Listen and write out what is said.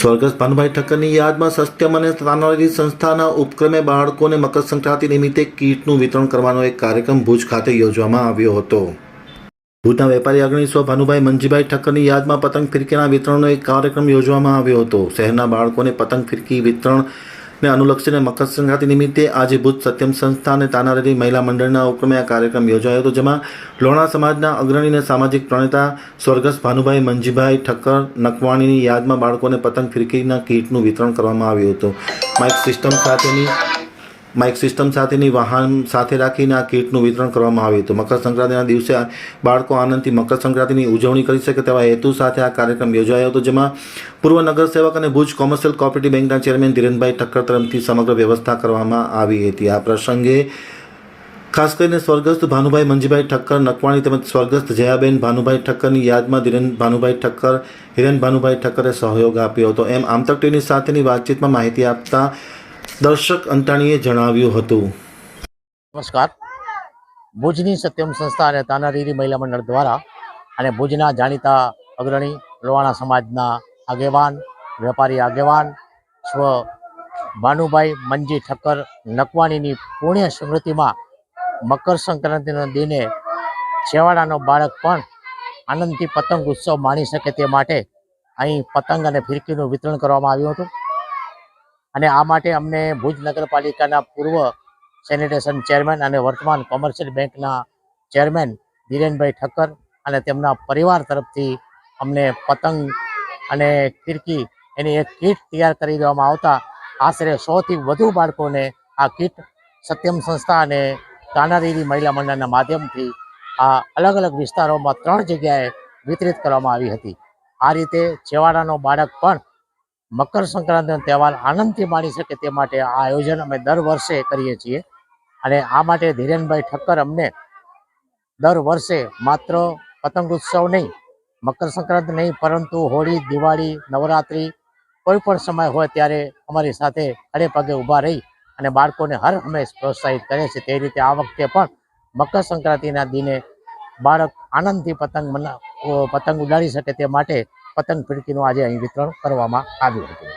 સ્વર્ગસ્થ ભાનુભાઈ ઠક્કરની યાદમાં સત્યમ અને તાનારી સંસ્થાના ઉપક્રમે બાળકોને મકર સંક્રાંતિ નિમિત્તે કીટનું વિતરણ કરવાનો એક કાર્યક્રમ ભુજ ખાતે યોજવામાં આવ્યો હતો. ભુજના વેપારી અગ્રણી સ્વ ભાનુભાઈ મંજીભાઈ ઠક્કરની યાદમાં પતંગ ફિરકીના વિતરણનો એક કાર્યક્રમ યોજવામાં આવ્યો હતો. શહેરના બાળકોને પતંગ ફિરકી વિતરણ ને અનુલક્ષીને મકર સંક્રાંતિ નિમિત્તે આજે ભુજ સત્યમ સંસ્થા અને તાનારીરી મહિલા મંડળના ઉપક્રમે આ કાર્યક્રમ યોજાયો હતો, જેમાં લોણા સમાજના અગ્રણી અને સામાજિક પ્રણેતા સ્વર્ગસ્થ ભાનુભાઈ મંજીભાઈ ઠક્કર, નકવાણીની યાદમાં બાળકોને પતંગ ફિરકીના કીટનું વિતરણ કરવામાં આવ્યું હતું. માઇક સિસ્ટમ સાથેની માઇક સિસ્ટમ સાથેની વાહન સાથે રાખીને આ કીટનું વિતરણ કરવામાં આવ્યું હતું. મકર સંક્રાંતિના દિવસે બાળકો આનંદથી મકર સંક્રાંતિની ઉજવણી કરી શકે તેવા હેતુ સાથે આ કાર્યક્રમ યોજાયો હતો, જેમાં પૂર્વ નગરસેવક અને ભુજ કોમર્શિયલ કોઓપરેટિવ બેંકના ચેરમેન ધીરેનભાઈ ઠક્કર તરફથી સમગ્ર વ્યવસ્થા કરવામાં આવી હતી. આ પ્રસંગે ખાસ કરીને સ્વર્ગસ્થ ભાનુભાઈ મંજીભાઈ ઠક્કર, નકવાણી તેમજ સ્વર્ગસ્થ જયાબેન ભાનુભાઈ ઠક્કરની યાદમાં ધીરેન ભાનુભાઈ ઠક્કર, હિરેન ભાનુભાઈ ઠક્કરે સહયોગ આપ્યો હતો. એમ આમતક ટીવી સાથેની વાતચીતમાં માહિતી આપતા દર્શક અંતાણીએ જણાવ્યું હતું. નમસ્કાર. ભુજની સત્યમ સંસ્થા અને તાનારીરી મહિલા મંડળ દ્વારા અને ભુજના જાણીતા અગ્રણી લોહાણા સમાજના આગેવાન, વેપારી આગેવાન, સ્વ ભાનુભાઈ મંજી ઠક્કર નકવાણીની પુણ્ય સ્મૃતિમાં મકર સંક્રાંતિના દિને છેવાડાનો બાળક પણ આનંદથી પતંગ ઉત્સવ માણી શકે તે માટે અહીં પતંગ અને ફિરકીનું વિતરણ કરવામાં આવ્યું હતું. અને આ માટે અમને ભુજ નગરપાલિકાના પૂર્વ સેનિટેશન ચેરમેન અને વર્તમાન કોમર્શિયલ બેંકના ચેરમેન ધીરેનભાઈ ઠક્કર અને તેમના પરિવાર તરફથી અમને પતંગ અને ફિરકી એની એક કીટ તૈયાર કરી દેવામાં આવતા. આશરે સોથી વધુ બાળકોને આ કીટ સત્યમ સંસ્થા અને કાનારીરી મહિલા મંડળના માધ્યમથી આ અલગ અલગ વિસ્તારોમાં ત્રણ જગ્યાએ વિતરિત કરવામાં આવી હતી. આ રીતે છેવાડાનો બાળક પણ મકર સંક્રાંતિનો તહેવાર આનંદથી માણી શકે તે માટે આ આયોજન અમે દર વર્ષે કરીએ છીએ. અને આ માટે ધીરેનભાઈ ઠક્કર અમને દર વર્ષે માત્ર પતંગ ઉત્સવ નહીં, મકર સંક્રાંતિ નહીં, પરંતુ હોળી, દિવાળી, નવરાત્રિ કોઈ પણ સમય હોય ત્યારે અમારી સાથે ખડે પગે ઊભા રહી અને બાળકોને હર હંમેશ પ્રોત્સાહિત કરે છે. તે રીતે આ વખતે પણ મકર સંક્રાંતિના દિને બાળક આનંદથી પતંગ મના, પતંગ ઉડાડી શકે તે માટે પતંગ ફિરકીનું આજે અહીં વિતરણ કરવામાં આવ્યું હતું.